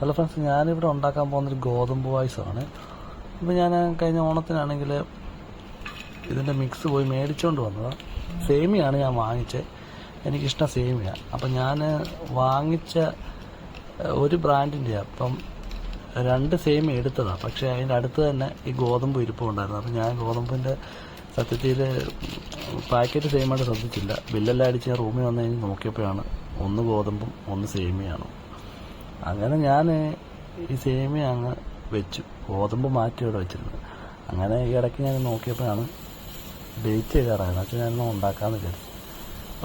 Hello friends ഞാനിവിടെ ഉണ്ടാക്കാൻ പോകുന്നൊരു ഗോതമ്പ് പായസമാണ്. അപ്പോൾ ഞാൻ കഴിഞ്ഞ ഓണത്തിനാണെങ്കിൽ ഇതിന്റെ മിക്സ് പോയി മേടിച്ചുകൊണ്ട് വന്നതാണ് സേമിയാണ് ഞാൻ വാങ്ങിച്ചത് എനിക്കിഷ്ടം സേമിയ. അപ്പം ഞാൻ വാങ്ങിച്ച ഒരു ബ്രാൻഡിന്റെ അപ്പം രണ്ട് സേമിയ എടുത്തതാണ് പക്ഷേ അതിന്റെ അടുത്ത് തന്നെ ഈ ഗോതമ്പ് ഇരിപ്പുണ്ടായിരുന്നു അപ്പം ഞാൻ ഗോതമ്പിന്റെ സത്യത്തിൽ പാക്കറ്റ് സേമിയായിട്ട് ശ്രദ്ധിച്ചില്ല ബില്ലെല്ലാം അടിച്ച് ഞാൻ റൂമിൽ വന്ന് കഴിഞ്ഞ് നോക്കിയപ്പോഴാണ് ഒന്ന് ഗോതമ്പും ഒന്ന് സേമിയാണ്. അങ്ങനെ ഞാൻ ഈ സേമിയ അങ്ങ് വെച്ചു. ഗോതമ്പ് മാറ്റി ഇവിടെ വെച്ചിരുന്നു. അങ്ങനെ ഈ ഇടയ്ക്ക് ഞാൻ നോക്കിയപ്പോഴാണ് ഡേറ്റ് ചെയ്താറായത് വെച്ചാൽ ഞാനൊന്ന് ഉണ്ടാക്കാമെന്ന് വിചാരിച്ചു.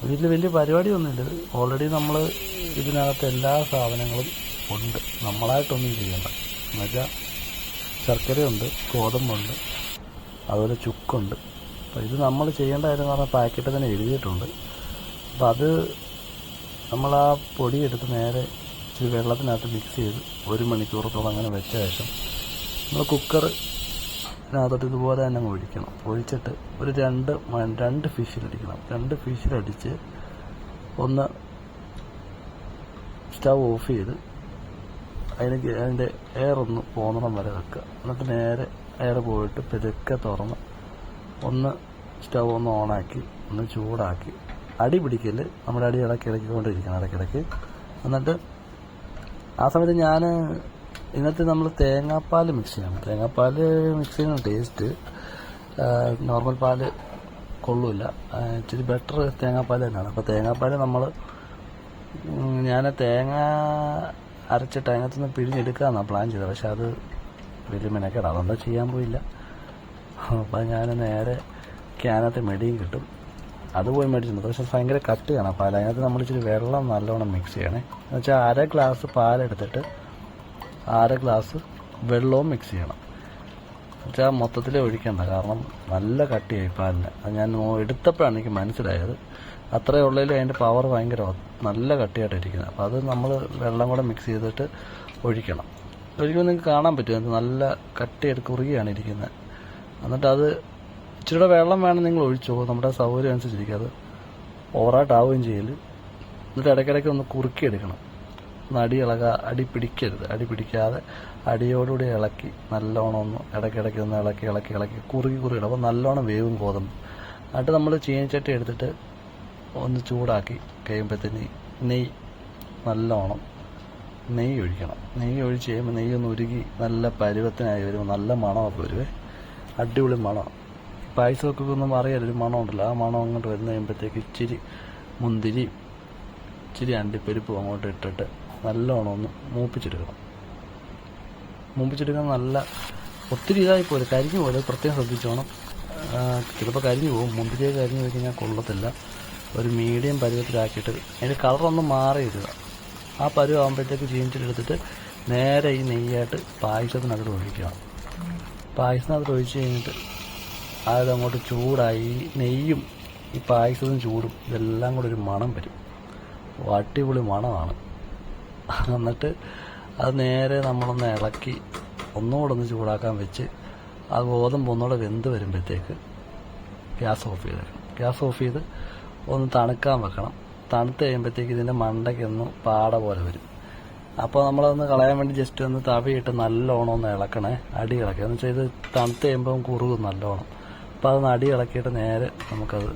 ഇതിൽ വലിയ പരിപാടിയൊന്നുമില്ല. ഓൾറെഡി നമ്മൾ ഇതിനകത്ത് എല്ലാ സാധനങ്ങളും ഉണ്ട്. നമ്മളായിട്ടൊന്നും ചെയ്യണ്ട. എന്നുവെച്ചാൽ ശർക്കരയുണ്ട് ഗോതമ്പുണ്ട് അതുപോലെ ചുക്കുണ്ട്. അപ്പോൾ ഇത് നമ്മൾ ചെയ്യേണ്ട കാര്യം എന്ന് പറഞ്ഞാൽ പാക്കറ്റ് തന്നെ എഴുതിയിട്ടുണ്ട്. അപ്പോൾ അത് നമ്മൾ ആ പൊടി എടുത്ത് നേരെ ഇച്ചിരി വെള്ളത്തിനകത്ത് മിക്സ് ചെയ്ത് ഒരു മണിക്കൂറത്തോളം അങ്ങനെ വെച്ച ശേഷം നമ്മൾ കുക്കർ അതിനകത്തോട്ട് ഇതുപോലെ തന്നെ ഒഴിക്കണം. ഒഴിച്ചിട്ട് ഒരു രണ്ട് രണ്ട് ഫിഷിലടിക്കണം രണ്ട് ഫിഷിലടിച്ച് ഒന്ന് സ്റ്റവ് ഓഫ് ചെയ്ത് അതിന് അതിന്റെ എയർ ഒന്ന് പോന്നണം വരെ വെക്കുക. എന്നിട്ട് നേരെ എയർ പോയിട്ട് പെതുക്കെ തുറന്ന് ഒന്ന് സ്റ്റവ് ഒന്ന് ഓണാക്കി ഒന്ന് ചൂടാക്കി. അടി പിടിക്കൽ നമ്മുടെ അടി ഇളക്കി ഇളക്കിക്കൊണ്ടിരിക്കണം ഇടയ്ക്കിടയ്ക്ക്. എന്നിട്ട് ആ സമയത്ത് ഞാൻ ഇന്നത്തെ നമ്മൾ തേങ്ങാപ്പാൽ മിക്സ് ചെയ്യണം. തേങ്ങാപ്പാൽ മിക്സ് ചെയ്യുന്ന ടേസ്റ്റ് നോർമൽ പാൽ കൊള്ളൂല ഇച്ചിരി ബെറ്റർ തേങ്ങാപ്പാൽ തന്നെയാണ്. അപ്പോൾ തേങ്ങാപ്പാൽ നമ്മൾ ഞാൻ തേങ്ങ അരച്ചിട്ട് അതിനകത്ത് നിന്ന് പിഴിഞ്ഞെടുക്കാമെന്നാണ് പ്ലാൻ ചെയ്തത്. പക്ഷെ അത് വലിയ മെനക്കേടാണ് അതുകൊണ്ട് ചെയ്യാൻ പോയില്ല. അപ്പോൾ ഞാൻ നേരെ ക്യാനകത്ത് മെടിയും കിട്ടും. അത് പോയി മേടിച്ചു പക്ഷെ ഭയങ്കര കട്ടിയാണ് പാൽ അതിനകത്ത് നമ്മൾ ഇച്ചിരി വെള്ളം നല്ലോണം മിക്സ് ചെയ്യണേ. എന്ന് വെച്ചാൽ അര ഗ്ലാസ് പാലെടുത്തിട്ട് അര ഗ്ലാസ് വെള്ളവും മിക്സ് ചെയ്യണം. വെച്ചാൽ മൊത്തത്തിൽ ഒഴിക്കണ്ട. കാരണം നല്ല കട്ടിയായി പാലിന്. അത് ഞാൻ എടുത്തപ്പോഴാണ് എനിക്ക് മനസ്സിലായത്. അത്രേ ഉള്ളതിൽ അതിന്റെ പവർ ഭയങ്കര നല്ല കട്ടിയായിട്ട് ഇരിക്കുന്നത് അപ്പോൾ അത് നമ്മൾ വെള്ളം കൂടെ മിക്സ് ചെയ്തിട്ട് ഒഴിക്കണം. ഒഴിക്കുമ്പോൾ നിങ്ങൾക്ക് കാണാൻ പറ്റും. നല്ല കട്ടിയായിട്ട് കുറുകിയാണ് ഇരിക്കുന്നത് എന്നിട്ട് അത് ഇച്ചിരിയുടെ വെള്ളം വേണം നിങ്ങൾ ഒഴിച്ചോ. നമ്മുടെ സൗകര്യം അനുസരിച്ചിരിക്കും. അത് ഓവറായിട്ടാവുകയും ചെയ്യൽ എന്നിട്ട് ഇടയ്ക്കിടയ്ക്ക് ഒന്ന് കുറുക്കിയെടുക്കണം ഒന്ന് അടി ഇളക അടി പിടിക്കരുത്. അടി പിടിക്കാതെ അടിയോടുകൂടി ഇളക്കി നല്ലോണം ഒന്ന് ഇടയ്ക്കിടയ്ക്ക് ഒന്ന് ഇളക്കി ഇളക്കി ഇളക്കി കുറുകി കുറുകി അപ്പോൾ നല്ലോണം വേവും ഗോതമ്പ്. എന്നിട്ട് നമ്മൾ ചീനച്ചട്ടി എടുത്തിട്ട് ഒന്ന് ചൂടാക്കി കഴിയുമ്പോഴത്തേന് നെയ്യ് നല്ലോണം നെയ്യ് ഒഴിക്കണം. നെയ്യ് ഒഴിച്ച് കഴിയുമ്പോൾ നെയ്യ് ഒന്ന് ഉരുകി നല്ല പരുവത്തിനായി വരുമ്പോൾ നല്ല മണമൊക്കെ വരുവേ. അടിപൊളി മണം പായസമൊക്കെ ഒന്നും അറിയാലോ ഒരു മണം ഉണ്ടല്ലോ. ആ മണം അങ്ങോട്ട് വരുന്ന കഴിയുമ്പോഴത്തേക്ക് ഇച്ചിരി മുന്തിരി ഇച്ചിരി അണ്ടിപ്പരിപ്പും അങ്ങോട്ട് ഇട്ടിട്ട് നല്ലോണം ഒന്ന് മൂപ്പിച്ചെടുക്കണം. മൂപ്പിച്ചെടുക്കാൻ നല്ല ഒത്തിരി ഇതായി പോലെ കരിഞ്ഞു പോലെ പ്രത്യേകം ശ്രദ്ധിച്ചോണം. ചിലപ്പോൾ കരിഞ്ഞു പോകും. മുന്തിരിയെ കരിഞ്ഞു പോയി കഴിഞ്ഞാൽ കൊള്ളത്തില്ല. ഒരു മീഡിയം പരുവത്തിലാക്കിയിട്ട് അതിന്റെ കളറൊന്ന് മാറിയിടുക ആ പരുവം ആകുമ്പോഴത്തേക്ക് ചീഞ്ചിലെടുത്തിട്ട് നേരെ ഈ നെയ്യായിട്ട് പായസത്തിനകത്ത് ഒഴിക്കണം. പായസത്തിനകത്ത് ഒഴിച്ച് കഴിഞ്ഞിട്ട് അത് അങ്ങോട്ട് ചൂടായി നെയ്യും ഈ പായസവും ചൂടും ഇതെല്ലാം കൂടെ ഒരു മണം വരും. അടിപൊളി മണമാണ്. എന്നിട്ട് അത് നേരെ നമ്മളൊന്ന് ഇളക്കി ഒന്നുകൂടെ ഒന്ന് ചൂടാക്കാൻ വെച്ച് ആ ഗോതമ്പ് ഒന്നുകൂടെ വെന്ത് വരുമ്പോഴത്തേക്ക് ഗ്യാസ് ഓഫ് ചെയ്തേക്കണം ഗ്യാസ് ഓഫ് ചെയ്ത് ഒന്ന് തണുക്കാൻ വെക്കണം. തണുത്ത് കഴിയുമ്പോഴത്തേക്ക് ഇതിന്റെ മണ്ടയ്ക്കൊന്ന് പാട പോലെ വരും. അപ്പോൾ നമ്മളതൊന്ന് കളയാൻ വേണ്ടി ജസ്റ്റ് ഒന്ന് തവിയിട്ട് നല്ലോണം ഒന്ന് ഇളക്കണേ അടി ഇളക്കുക എന്ന് വെച്ചാൽ ഇത് തണുത്ത് കഴിയുമ്പോൾ കുറുകും നല്ലോണം. അപ്പോൾ അത് നടി ഇളക്കിയിട്ട് നേരെ നമുക്കത്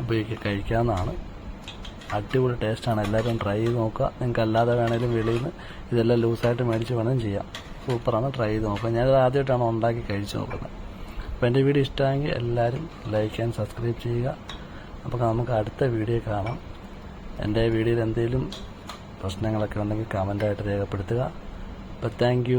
ഉപയോഗിക്കുക കഴിക്കാവുന്നതാണ്. അടിപൊളി ടേസ്റ്റാണ്. എല്ലാവരും ട്രൈ ചെയ്ത് നോക്കുക. നിങ്ങൾക്ക് അല്ലാതെ വേണേലും വെളിയിൽ നിന്ന് ഇതെല്ലാം ലൂസായിട്ട് മേടിച്ച് വേണമെങ്കിലും ചെയ്യാം. സൂപ്പറാണ്. ട്രൈ ചെയ്ത് നോക്കുക. ഞാനിത് ആദ്യമായിട്ടാണ് ഉണ്ടാക്കി കഴിച്ച് നോക്കുന്നത്. അപ്പോൾ എന്റെ വീഡിയോ ഇഷ്ടമായെങ്കിൽ എല്ലാവരും ലൈക്ക് ആൻഡ് സബ്സ്ക്രൈബ് ചെയ്യുക. അപ്പോൾ നമുക്ക് അടുത്ത വീഡിയോ കാണാം. എന്റെ വീഡിയോയിൽ എന്തെങ്കിലും പ്രശ്നങ്ങളൊക്കെ ഉണ്ടെങ്കിൽ കമന്റായിട്ട് രേഖപ്പെടുത്തുക. അപ്പോൾ താങ്ക്